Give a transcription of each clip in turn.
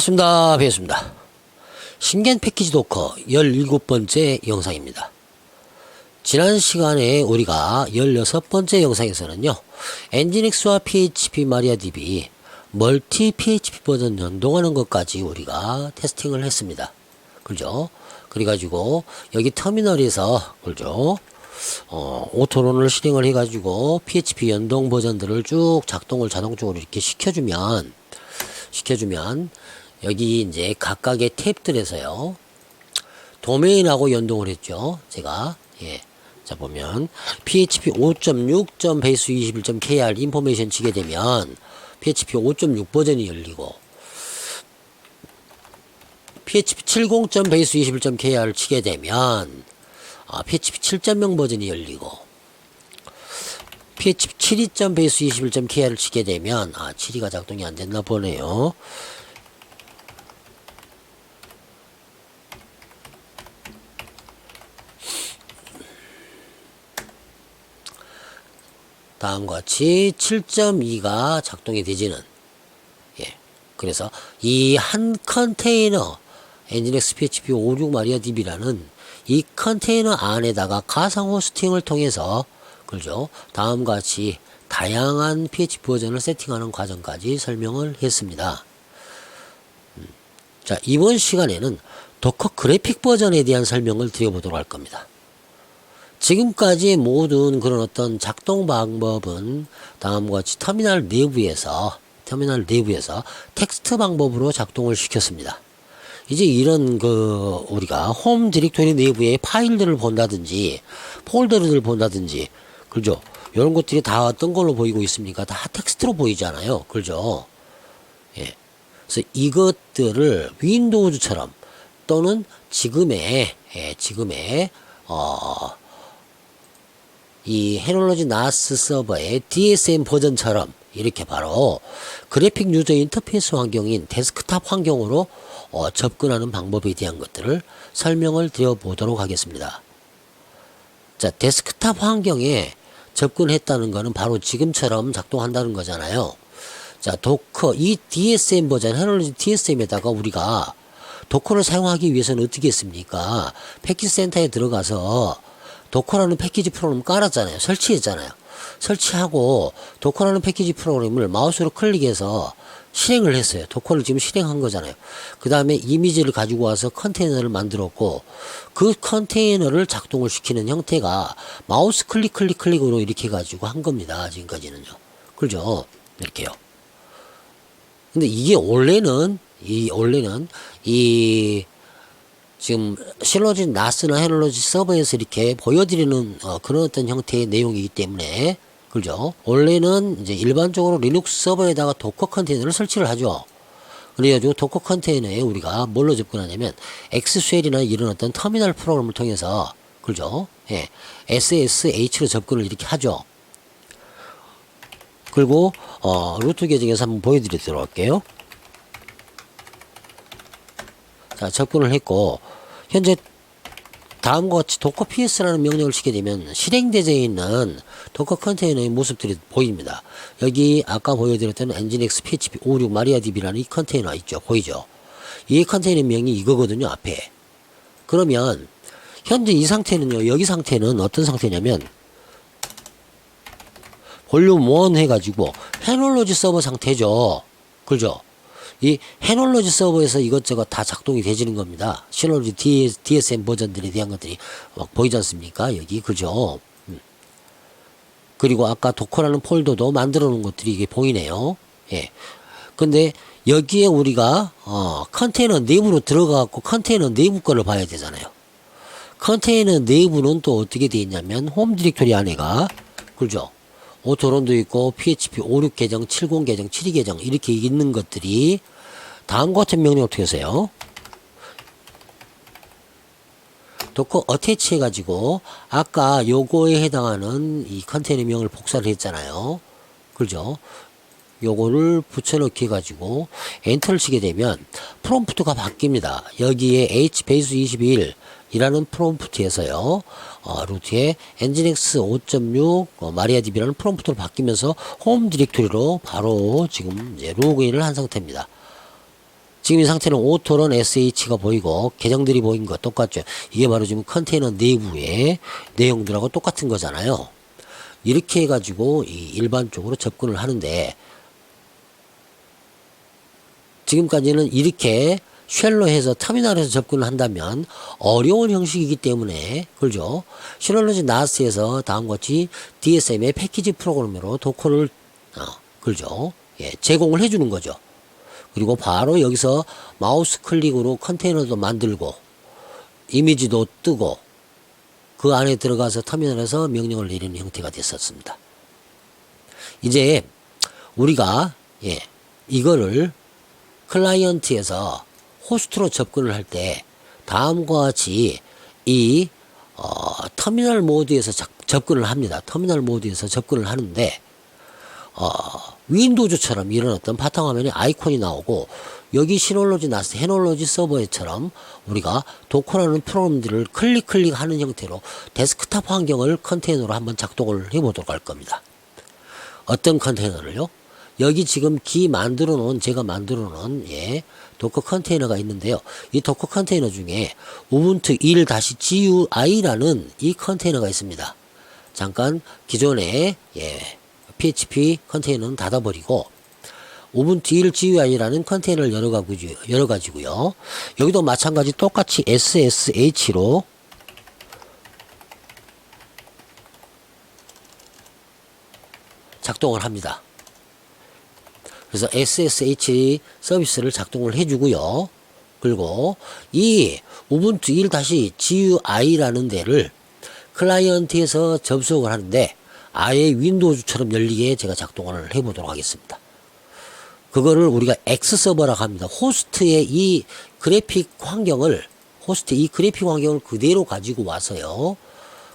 반갑습니다. 배웠습니다. 신겐 패키지 도커 17번째 영상입니다. 지난 시간에 우리가 16번째 영상에서는요. 엔진엑스와 PHP 마리아DB 멀티 PHP 버전 연동하는 것까지 우리가 테스팅을 했습니다. 그죠? 그래가지고 여기 터미널에서 그죠? 어, 오토론을 실행을 해가지고 PHP 연동 버전들을 쭉 작동을 자동적으로 이렇게 시켜주면 시켜주면 여기 이제 각각의 탭들에서요 도메인하고 연동을 했죠 제가 예. 자 보면 php 5.6. 베이스 21.kr 인포메이션 치게 되면 php 5.6 버전이 열리고 php 70. 베이스 21.kr을 치게 되면 아, php 7.0 버전이 열리고 PHP 7.2. 베이스 21.kr을 치게 되면 아 7위가 작동이 안 됐나 보네요. 다음과 같이 7.2가 작동이 되지는 예. 그래서 이 한 컨테이너 엔진엑스 PHP 56 마리아DB라는 이 컨테이너 안에다가 가상 호스팅을 통해서 그죠? 다음과 같이 다양한 PHP 버전을 세팅하는 과정까지 설명을 했습니다. 음, 자, 이번 시간에는 도커 그래픽 버전에 대한 설명을 드려보도록 할 겁니다. 지금까지 모든 그런 어떤 작동 방법은 다음과 같이 터미널 내부에서 터미널 내부에서 텍스트 방법으로 작동을 시켰습니다. 이제 이런 그 우리가 홈 디렉토리 내부의 파일들을 본다든지 폴더를 본다든지 그죠? 이런 것들이 다 어떤 걸로 보이고 있습니까? 다 텍스트로 보이잖아요. 그죠? 예. 그래서 이것들을 윈도우즈처럼 또는 지금의 예, 지금의 어, 이 헤놀로지 나스 서버의 DSM 버전처럼 이렇게 바로 그래픽 유저 인터페이스 환경인 데스크탑 환경으로 어, 접근하는 방법에 대한 것들을 설명을 드려 보도록 하겠습니다. 자, 데스크탑 환경에 접근했다는 것은 바로 지금처럼 작동한다는 거잖아요. 자, 도커, 이 DSM 버전, 헤놀로지 DSM에다가 우리가 도커를 사용하기 위해서는 어떻게 했습니까? 패키지 센터에 들어가서 도커라는 패키지 프로그램 깔았잖아요. 설치했잖아요. 설치하고 도커라는 패키지 프로그램을 마우스로 클릭해서 실행을 했어요. 도커를 지금 실행한 거잖아요. 그 다음에 이미지를 가지고 와서 컨테이너를 만들었고 그 컨테이너를 작동을 시키는 형태가 마우스 클릭 클릭 클릭으로 이렇게 가지고 한 겁니다. 지금까지는요. 그죠? 이렇게요. 근데 이게 원래는 이 원래는 이 지금 실로지 나스나 헤놀로지 서버에서 이렇게 보여드리는 어, 그런 어떤 형태의 내용이기 때문에 그죠? 원래는 이제 일반적으로 리눅스 서버에다가 도커 컨테이너를 설치를 하죠. 그래가지고 도커 컨테이너에 우리가 뭘로 접근하냐면 엑스쉘이나 이런 어떤 터미널 프로그램을 통해서 그죠? 예, SSH로 접근을 이렇게 하죠. 그리고 어, 루트 계정에서 한번 보여드리도록 할게요. 자, 접근을 했고 현재 다음과 같이 도커 ps라는 명령을 치게 되면 실행되어 있는 도커 컨테이너의 모습들이 보입니다. 여기 아까 보여드렸던 엔진엑스 php 56 마리아DB라는 이 컨테이너 있죠. 보이죠? 이 컨테이너 명이 이거거든요. 앞에. 그러면 현재 이 상태는요. 여기 상태는 어떤 상태냐면 볼륨 1 해가지고 헤놀로지 서버 상태죠. 그죠? 이 헤놀로지 서버에서 이것저것 다 작동이 되지는 겁니다. 시놀로지 DSM 버전들에 대한 것들이 막 보이지 않습니까? 여기 그죠? 음. 그리고 아까 도커라는 폴더도 만들어 놓은 것들이 이게 보이네요. 예. 근데 여기에 우리가 어 컨테이너 내부로 들어가고 컨테이너 내부 거를 봐야 되잖아요. 컨테이너 내부는 또 어떻게 되어 있냐면 홈 디렉토리 안에가 그죠? 오토론도 있고 PHP 56 계정, 70 계정, 72 계정 이렇게 있는 것들이 다음과 같은 명령 어떻게 하세요? 도커 어태치 해가지고 아까 요거에 해당하는 이 컨테이너 명을 복사를 했잖아요. 그죠? 요거를 붙여넣기 해가지고 엔터를 치게 되면 프롬프트가 바뀝니다. 여기에 h 베이스 21 이라는 프롬프트에서요, 어, 루트에 엔진엑스 5.6 어, 마리아DB라는 프롬프트로 바뀌면서 홈 디렉토리로 바로 지금 이제 로그인을 한 상태입니다. 지금 이 상태는 오토런 SH가 보이고 계정들이 보인 거 똑같죠. 이게 바로 지금 컨테이너 내부의 내용들하고 똑같은 거잖아요. 이렇게 해가지고 이 일반적으로 접근을 하는데 지금까지는 이렇게 쉘로 해서 터미널에서 접근을 한다면 어려운 형식이기 때문에 그죠. 시널로지 나스에서 다음과 같이 DSM의 패키지 프로그램으로 도커를 어, 그죠. 예, 제공을 해주는 거죠. 그리고 바로 여기서 마우스 클릭으로 컨테이너도 만들고 이미지도 뜨고 그 안에 들어가서 터미널에서 명령을 내리는 형태가 됐었습니다. 이제 우리가 예 이거를 클라이언트에서 호스트로 접근을 할 때 다음과 같이 이 어, 터미널 모드에서 작- 접근을 합니다. 터미널 모드에서 접근을 하는데 어, 윈도우즈처럼 이런 어떤 바탕화면에 아이콘이 나오고 여기 시놀로지 나스 헤놀로지 서버에처럼 우리가 도커라는 프로그램들을 클릭 클릭하는 형태로 데스크탑 환경을 컨테이너로 한번 작동을 해보도록 할 겁니다. 어떤 컨테이너를요? 여기 지금 기 만들어 놓은 제가 만들어 놓은 예 도커 컨테이너가 있는데요. 이 도커 컨테이너 중에 우분투 1-GUI라는 이 컨테이너가 있습니다. 잠깐 기존에 예 PHP 컨테이너는 닫아버리고 우분투 1GUI라는 컨테이너를 열어 가지고 열어 가지고요. 여기도 마찬가지 똑같이 SSH로 작동을 합니다. 그래서 SSH 서비스를 작동을 해주고요. 그리고 이 우분투 1-GUI라는 데를 클라이언트에서 접속을 하는데 아예 윈도우즈처럼 열리게 제가 작동을 해보도록 하겠습니다. 그거를 우리가 X 서버라고 합니다. 호스트의 이 그래픽 환경을 호스트의 이 그래픽 환경을 그대로 가지고 와서요.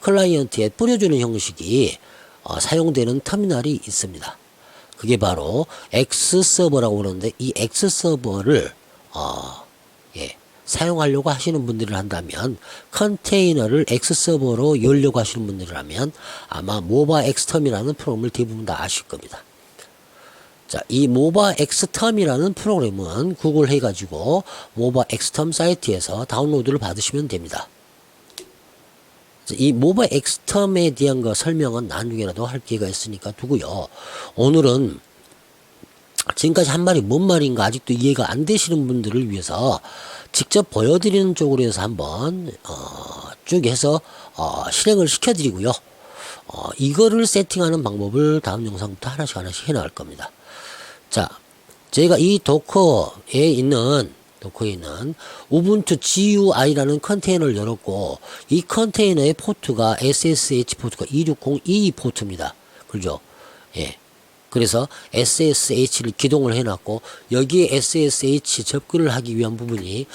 클라이언트에 뿌려주는 형식이 어, 사용되는 터미널이 있습니다. 그게 바로 X 서버라고 그러는데 이 X 서버를 어, 예, 사용하려고 하시는 분들을 한다면 컨테이너를 X 서버로 열려고 하시는 분들이라면 아마 모바 엑스텀이라는 프로그램을 대부분 다 아실 겁니다. 자, 이 모바 엑스텀이라는 프로그램은 구글 해가지고 모바 엑스텀 사이트에서 다운로드를 받으시면 됩니다. 자, 이 모바 엑스텀에 대한 거 설명은 나중에라도 할 기회가 있으니까 두고요. 오늘은 지금까지 한 말이 뭔 말인가 아직도 이해가 안 되시는 분들을 위해서 직접 보여드리는 쪽으로 해서 한번 어, 쭉 해서 어, 실행을 시켜드리고요. 어, 이거를 세팅하는 방법을 다음 영상부터 하나씩 하나씩 해나갈 겁니다. 자, 제가 이 도커에 있는 도커에 있는 우분투 GUI라는 컨테이너를 열었고 이 컨테이너의 포트가 SSH 포트가 260E 포트입니다. 그죠? 예. 그래서 SSH를 기동을 해놨고 여기에 SSH 접근을 하기 위한 부분이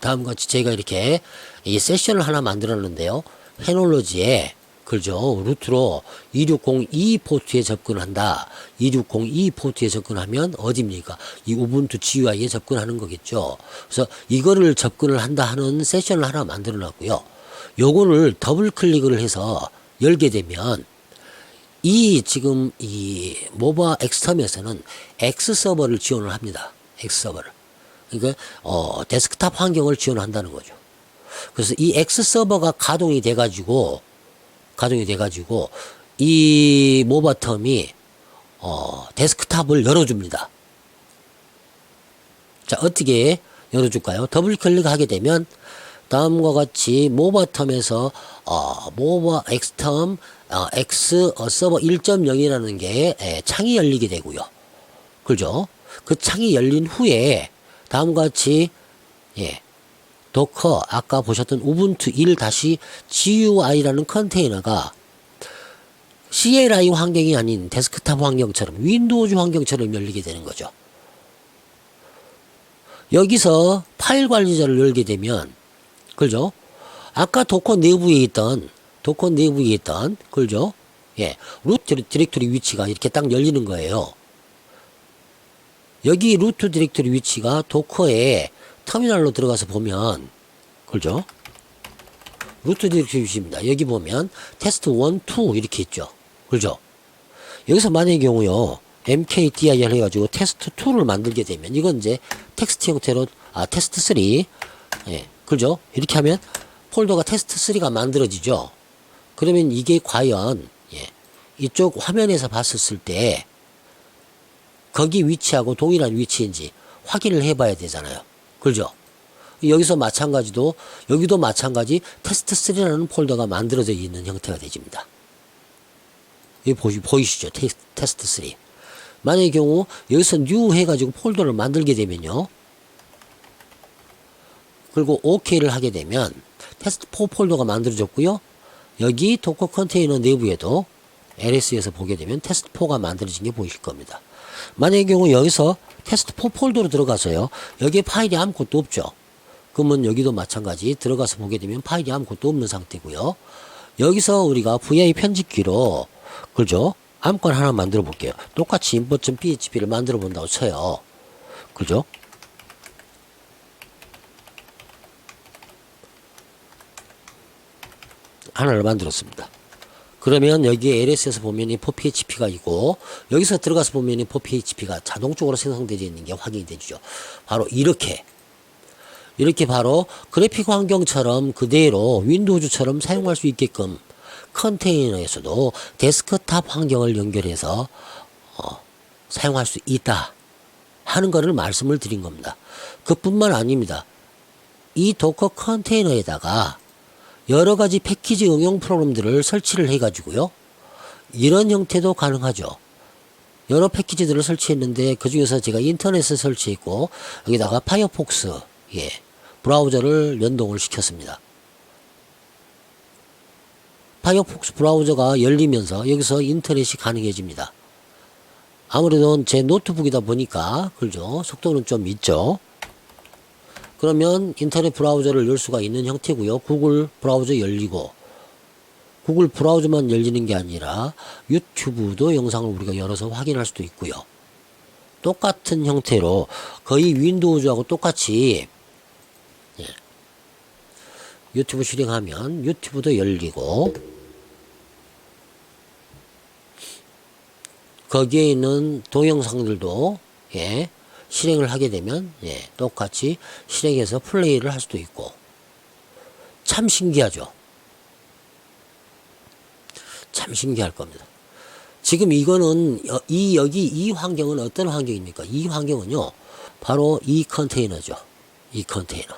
다음과 같이 제가 이렇게 이 세션을 하나 만들었는데요. 헤놀로지에 그죠 루트로 2602 포트에 접근한다. 2602 포트에 접근하면 어디입니까? 이 우분투 GUI에 접근하는 거겠죠. 그래서 이거를 접근을 한다 하는 세션을 하나 만들어 놨고요. 요거를 더블 클릭을 해서 열게 되면 이 지금 이 모바 엑스텀에서는 X 서버를 지원을 합니다. X 서버를. 그러니까 어 데스크탑 환경을 지원한다는 거죠. 그래서 이 X 서버가 가동이 돼 가지고 가동이 돼 가지고 이 모바텀이 어 데스크탑을 열어 줍니다. 자, 어떻게 열어 줄까요? 더블 클릭하게 되면 다음과 같이 모바텀에서 어, 모바 엑스텀 어, X 어, 서버 1.0이라는 게 에, 창이 열리게 되고요. 그죠? 그 창이 열린 후에 다음과 같이 예. 도커 아까 보셨던 우분투 1-GUI라는 컨테이너가 CLI 환경이 아닌 데스크탑 환경처럼 윈도우즈 환경처럼 열리게 되는 거죠. 여기서 파일 관리자를 열게 되면 그죠? 아까 도커 내부에 있던 도커 내부에 있던 그죠? 예, 루트 디렉토리 위치가 이렇게 딱 열리는 거예요. 여기 루트 디렉토리 위치가 도커에 터미널로 들어가서 보면 그죠? 루트 디렉토리 위치입니다. 여기 보면 테스트 1, 2 이렇게 있죠. 그죠? 여기서 만약의 경우요. mkdir 해가지고 테스트 2를 만들게 되면 이건 이제 텍스트 형태로 아 테스트 3 예, 그죠? 이렇게 하면 폴더가 테스트 3가 만들어지죠. 그러면 이게 과연 예, 이쪽 화면에서 봤었을 때 거기 위치하고 동일한 위치인지 확인을 해봐야 되잖아요. 그죠? 여기서 마찬가지도 여기도 마찬가지 테스트 3라는 폴더가 만들어져 있는 형태가 되집니다. 보시, 보이시죠? 테, 테스트 3. 만약의 경우 여기서 new 해가지고 폴더를 만들게 되면요. 그리고 OK를 하게 되면 테스트 4 폴더가 만들어졌고요. 여기 도커 컨테이너 내부에도 LS에서 보게 되면 테스트 4가 만들어진 게 보이실 겁니다. 만약의 경우 여기서 테스트 4 폴더로 들어가서요. 여기에 파일이 아무것도 없죠. 그러면 여기도 마찬가지 들어가서 보게 되면 파일이 아무것도 없는 상태고요. 여기서 우리가 VI 편집기로 그죠? 아무거나 하나 만들어 볼게요. 똑같이 import.php를 만들어 본다고 쳐요. 그죠? 하나를 만들었습니다. 그러면 여기에 LS에서 보면 이 PHP가 있고 여기서 들어가서 보면 이 PHP가 자동적으로 생성되어 있는 게 확인이 되죠. 바로 이렇게 이렇게 바로 그래픽 환경처럼 그대로 윈도우즈처럼 사용할 수 있게끔 컨테이너에서도 데스크탑 환경을 연결해서 어, 사용할 수 있다 하는 것을 말씀을 드린 겁니다. 그뿐만 아닙니다. 이 도커 컨테이너에다가 여러 가지 패키지 응용 프로그램들을 설치를 해가지고요. 이런 형태도 가능하죠. 여러 패키지들을 설치했는데 그 중에서 제가 인터넷을 설치했고 여기다가 파이어폭스 예 브라우저를 연동을 시켰습니다. 파이어폭스 브라우저가 열리면서 여기서 인터넷이 가능해집니다. 아무래도 제 노트북이다 보니까 그죠 속도는 좀 있죠. 그러면 인터넷 브라우저를 열 수가 있는 형태고요. 구글 브라우저 열리고 구글 브라우저만 열리는 게 아니라 유튜브도 영상을 우리가 열어서 확인할 수도 있고요. 똑같은 형태로 거의 윈도우즈하고 똑같이 예. 유튜브 실행하면 유튜브도 열리고 거기에 있는 동영상들도 예, 실행을 하게 되면 예, 똑같이 실행해서 플레이를 할 수도 있고 참 신기하죠. 참 신기할 겁니다. 지금 이거는 여- 이 여기 이 환경은 어떤 환경입니까? 이 환경은요. 바로 이 컨테이너죠. 이 컨테이너.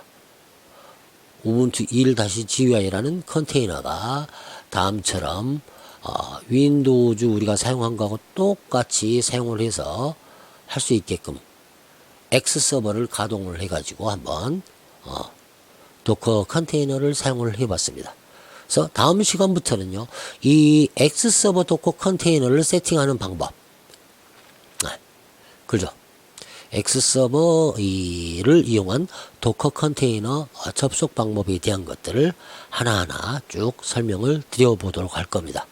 우분투 1-GUI라는 컨테이너가 다음처럼 어, 윈도우즈 우리가 사용한 거하고 똑같이 사용을 해서 할 수 있게끔 X 서버를 가동을 해가지고 한번 어, 도커 컨테이너를 사용을 해봤습니다. 그래서 다음 시간부터는요, 이 X 서버 도커 컨테이너를 세팅하는 방법, 네, 그죠? X 서버를 이용한 도커 컨테이너 접속 방법에 대한 것들을 하나하나 쭉 설명을 드려보도록 할 겁니다.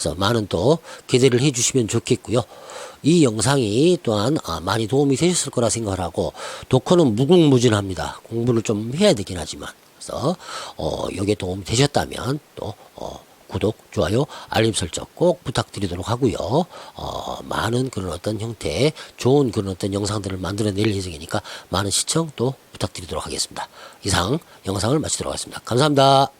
그래서 많은 또 기대를 해주시면 좋겠고요. 이 영상이 또한 아, 많이 도움이 되셨을 거라 생각을 하고 도커는 무궁무진합니다. 공부를 좀 해야 되긴 하지만 그래서 어, 여기에 도움이 되셨다면 또 어, 구독, 좋아요, 알림 설정 꼭 부탁드리도록 하고요. 어, 많은 그런 어떤 형태의 좋은 그런 어떤 영상들을 만들어낼 예정이니까 많은 시청 또 부탁드리도록 하겠습니다. 이상 영상을 마치도록 하겠습니다. 감사합니다.